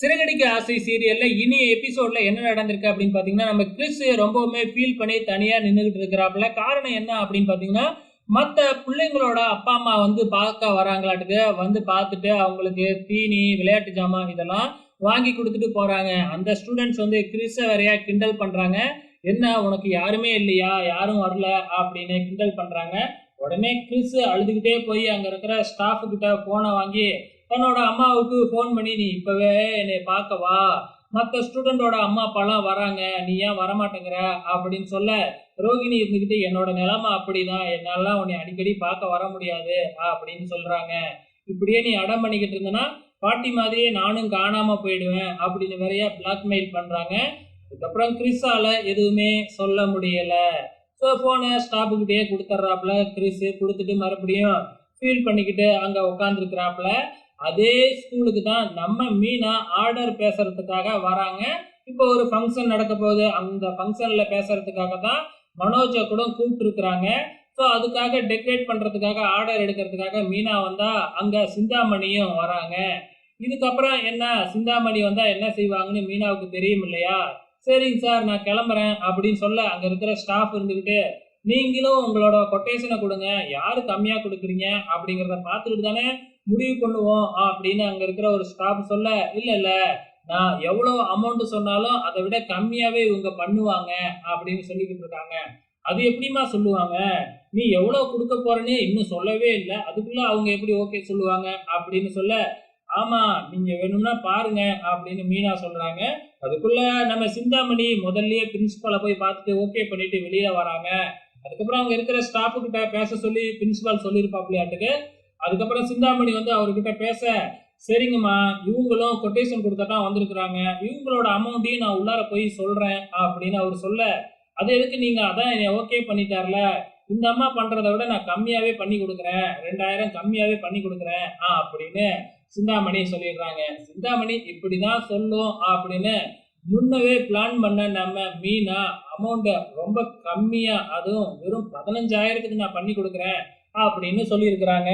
சிறகடிக்க ஆசை சீரியல்ல இனி எபிசோட்ல என்ன நடந்திருக்கு அப்படின்னு பாத்தீங்கன்னா நம்ம கிறிஸ் ரொம்பவுமே ஃபீல் பண்ணி தனியா நின்றுகிட்டு இருக்கிறாப்புல. காரணம் என்ன அப்படின்னு பாத்தீங்கன்னா மத்த பிள்ளைங்களோட அப்பா அம்மா வந்து பார்க்க வராங்களாட்டுக்கு வந்து பார்த்துட்டு அவங்களுக்கு தீனி விளையாட்டு ஜாமான் இதெல்லாம் வாங்கி கொடுத்துட்டு போறாங்க. அந்த ஸ்டூடெண்ட்ஸ் வந்து கிறிஸ வரையா கிண்டல் பண்றாங்க. என்ன உனக்கு யாருமே இல்லையா? யாரும் வரல அப்படின்னு கிண்டல் பண்றாங்க. உடனே கிறிஸ் அழுதுகிட்டே போய் அங்க இருக்கிற ஸ்டாஃப் கிட்ட போனை வாங்கி தன்னோட அம்மாவுக்கு ஃபோன் பண்ணி நீ இப்பவே என்னை பார்க்க வா. மற்ற ஸ்டூடெண்டோட அம்மா அப்பாலாம் வராங்க. நீ ஏன் வரமாட்டேங்கிற? அப்படின்னு சொல்ல ரோகிணி இருந்துக்கிட்டு என்னோட நிலைமை அப்படிதான். என்னாலாம் உன்னை அடிக்கடி பார்க்க வர முடியாது அப்படின்னு சொல்றாங்க. இப்படியே நீ அடம் பண்ணிக்கிட்டு இருந்தனா பாட்டி மாதிரியே நானும் காணாம போயிடுவேன் அப்படின்னு நிறைய பிளாக்மெயில் பண்றாங்க. அதுக்கப்புறம் கிறிஸால எதுவுமே சொல்ல முடியல. ஸோ ஃபோனை ஸ்டாப்புக்கிட்டே கொடுத்துட்றாப்புல கிறிஸ். கொடுத்துட்டு மறுபடியும் ஃபீல் பண்ணிக்கிட்டு அங்கே உட்காந்துருக்கிறாப்புல அதே ஸ்கூலுக்கு தான் நம்ம மீனா ஆர்டர் பேசுறதுக்காக வராங்க. இப்போ ஒரு ஃபங்க்ஷன் நடக்க போகுது. அந்த ஃபங்க்ஷனில் பேசுறதுக்காக தான் மனோஜை கூட கூப்பிட்டுருக்குறாங்க. ஸோ அதுக்காக டெக்கரேட் பண்ணுறதுக்காக ஆர்டர் எடுக்கிறதுக்காக மீனா வந்தால் அங்கே சிந்தாமணியும் வராங்க. இதுக்கப்புறம் என்ன? சிந்தாமணி வந்தால் என்ன செய்வாங்கன்னு மீனாவுக்கு தெரியும் இல்லையா? சரிங்க சார் நான் கிளம்புறேன் அப்படின்னு சொல்ல அங்கே இருக்கிற ஸ்டாஃப் இருந்துக்கிட்டு நீங்களும் உங்களோட கொட்டேஷனை கொடுங்க. யாரு கம்மியாக கொடுக்குறீங்க அப்படிங்கிறத பார்த்துட்டு தானே முடிவு பண்ணுவோம் அப்படின்னு அங்க இருக்கிற ஒரு ஸ்டாஃப் சொல்ல இல்ல இல்ல நான் எவ்வளவு அமௌண்ட் சொன்னாலும் அதை விட கம்மியாவே இவங்க பண்ணுவாங்க அப்படின்னு சொல்லிக்கிட்டு இருக்காங்க. அது எப்படிமா சொல்லுவாங்க? நீ எவ்வளவு கொடுக்க போறேன்னு இன்னும் சொல்லவே இல்லை. அதுக்குள்ள அவங்க எப்படி ஓகே சொல்லுவாங்க? அப்படின்னு சொல்ல ஆமா நீங்க வேணும்னா பாருங்க அப்படின்னு மீனா சொல்றாங்க. அதுக்குள்ள நம்ம சிந்தாமணி முதல்லயே பிரின்சிபலை போய் பார்த்துட்டு ஓகே பண்ணிட்டு வெளியில வராங்க. அதுக்கப்புறம் அவங்க இருக்கிற ஸ்டாஃபு கிட்ட பேச சொல்லி பிரின்சிபால் சொல்லியிருப்பாப்லையாட்டுக்கு அதுக்கப்புறம் சிந்தாமணி வந்து அவர்கிட்ட பேச சரிங்கம்மா இவங்களும் கொட்டேஷன் கொடுத்தா வந்திருக்கிறாங்க. இவங்களோட அமௌண்ட்டையும் நான் உள்ளார போய் சொல்றேன் அப்படின்னு அவர் சொல்ல அது எதுக்கு நீங்க அதான் என்னை ஓகே பண்ணிட்டார்ல? இந்த அம்மா பண்றதை விட நான் கம்மியாவே பண்ணி கொடுக்குறேன். ரெண்டாயிரம் கம்மியாவே பண்ணி கொடுக்குறேன் ஆ அப்படின்னு சிந்தாமணி சொல்லிடுறாங்க. சிந்தாமணி இப்படிதான் சொல்லும் அப்படின்னு முன்னவே பிளான் பண்ண நம்ம மீனா அமௌண்ட்டை ரொம்ப கம்மியாக அதுவும் வெறும் பதினஞ்சாயிரத்துக்கு நான் பண்ணி கொடுக்குறேன் அப்படின்னு சொல்லியிருக்கிறாங்க.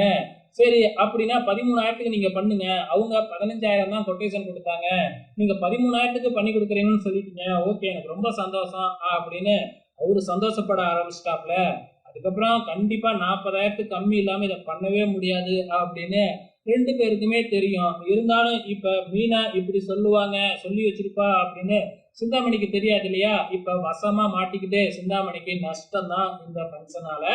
சரி அப்படின்னா பதிமூணாயிரத்துக்கு நீங்கள் பண்ணுங்க. அவங்க பதினஞ்சாயிரம் தான் கொட்டேஷன் கொடுத்தாங்க. நீங்கள் பதிமூணாயிரத்துக்கு பண்ணி கொடுக்குறீங்கன்னு சொல்லிட்டீங்க. ஓகே எனக்கு ரொம்ப சந்தோஷம் அப்படின்னு அவர் சந்தோஷப்பட ஆரம்பிச்சிட்டாப்ல. அதுக்கப்புறம் கண்டிப்பாக நாற்பதாயிரத்துக்கு கம்மி இல்லாமல் இதை பண்ணவே முடியாது அப்படின்னு ரெண்டு பேருக்குமே தெரியும். இருந்தாலும் இப்ப மீனா இப்படி சொல்லுவாங்க சொல்லி வச்சிருப்பா அப்படின்னு சிந்தாமணிக்கு தெரியாது இல்லையா? இப்ப வசமா மாட்டிக்கிட்டு சிந்தாமணிக்கு நஷ்டம் தான் இந்த ஃபங்க்ஷனால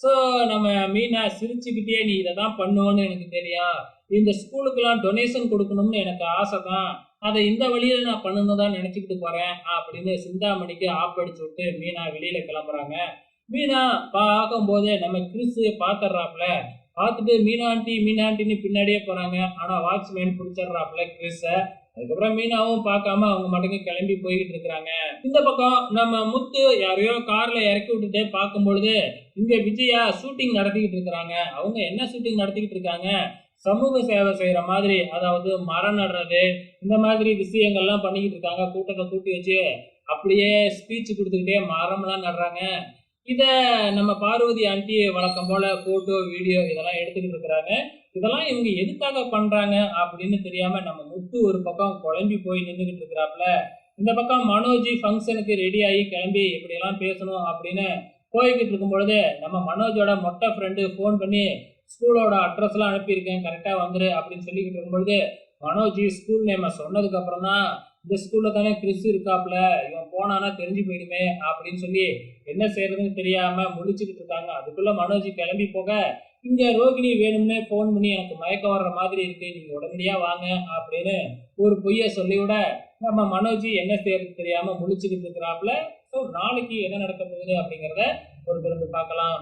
ஸோ நம்ம மீனா சிரிச்சுக்கிட்டே நீ இதை தான் பண்ணுவோன்னு எனக்கு தெரியும். இந்த ஸ்கூலுக்கெல்லாம் டொனேஷன் கொடுக்கணும்னு எனக்கு ஆசை தான் அதை இந்த வழியில நான் பண்ணணும் தான் நினைச்சுக்கிட்டு போறேன் அப்படின்னு சிந்தாமணிக்கு ஆப்படிச்சு விட்டு மீனா வெளியில கிளம்புறாங்க. மீனா பார்க்கும்போதே நம்ம கிறிஸ் பாத்துறாப்ல. பார்த்துட்டு மீனாண்டி மீனாண்டின்னு பின்னாடியே போறாங்க. ஆனா வாட்ச்மேன் பிடிச்சிடுறாப்ல கிறிஸ அதுக்கப்புறம் மீனாவும் பார்க்காம அவங்க மட்டும் கிளம்பி போய்கிட்டு இருக்கிறாங்க. இந்த பக்கம் நம்ம முத்து யாரையோ கார்ல இறக்கி விட்டுட்டே பார்க்கும்பொழுது இங்க விஜயா ஷூட்டிங் நடத்திக்கிட்டு இருக்கிறாங்க. அவங்க என்ன ஷூட்டிங் நடத்திக்கிட்டு இருக்காங்க? சமூக சேவை செய்யற மாதிரி அதாவது மரம் நடுறது இந்த மாதிரி விஷயங்கள்லாம் பண்ணிக்கிட்டு இருக்காங்க. கூட்டத்தை கூட்டி வச்சு அப்படியே ஸ்பீச் கொடுத்துக்கிட்டே மரம்லாம் நடுறாங்க. இதை நம்ம பார்வதி ஆண்டி வழக்கம் போல போட்டோ வீடியோ இதெல்லாம் எடுத்துக்கிட்டு இருக்கிறாங்க. இதெல்லாம் இவங்க எதுக்காக பண்றாங்க அப்படின்னு தெரியாம நம்ம முத்து ஒரு பக்கம் குழம்பி போய் நின்றுகிட்டு இருக்கிறாப்ல இந்த பக்கம் மனோஜி ஃபங்க்ஷனுக்கு ரெடி ஆகி கிளம்பி இப்படி எல்லாம் பேசணும் அப்படின்னு போய்கிட்டு இருக்கும் பொழுது நம்ம மனோஜோட மொட்டை ஃப்ரெண்டு ஃபோன் பண்ணி ஸ்கூலோட அட்ரஸ்லாம் எல்லாம் அனுப்பியிருக்கேன் கரெக்டாக வந்துரு அப்படின்னு சொல்லிக்கிட்டு இருக்கும்பொழுது மனோஜி ஸ்கூல் நேம சொன்னதுக்கு அப்புறம் தான் இந்த ஸ்கூல்ல தானே கிறிஸ் இருக்காப்ல? இவன் போனானா தெரிஞ்சு போயிடுமே அப்படின்னு சொல்லி என்ன செய்யறதுன்னு தெரியாம முடிச்சுக்கிட்டு இருக்காங்க. அதுக்குள்ள மனோஜ் கிளம்பி போக இங்க ரோகிணி வேணும்னே ஃபோன் பண்ணி எனக்கு மயக்கம் வர்ற மாதிரி இருக்கு நீங்க உடனடியா வாங்க அப்படின்னு ஒரு பொய்ய சொல்லிவிட நம்ம மனோஜ் என்ன செய்யறது தெரியாம முடிச்சுக்கிட்டு இருக்கிறாப்ல. ஸோ நாளைக்கு என்ன நடக்க போகுது அப்படிங்கிறத ஒரு பிறந்து பார்க்கலாம்.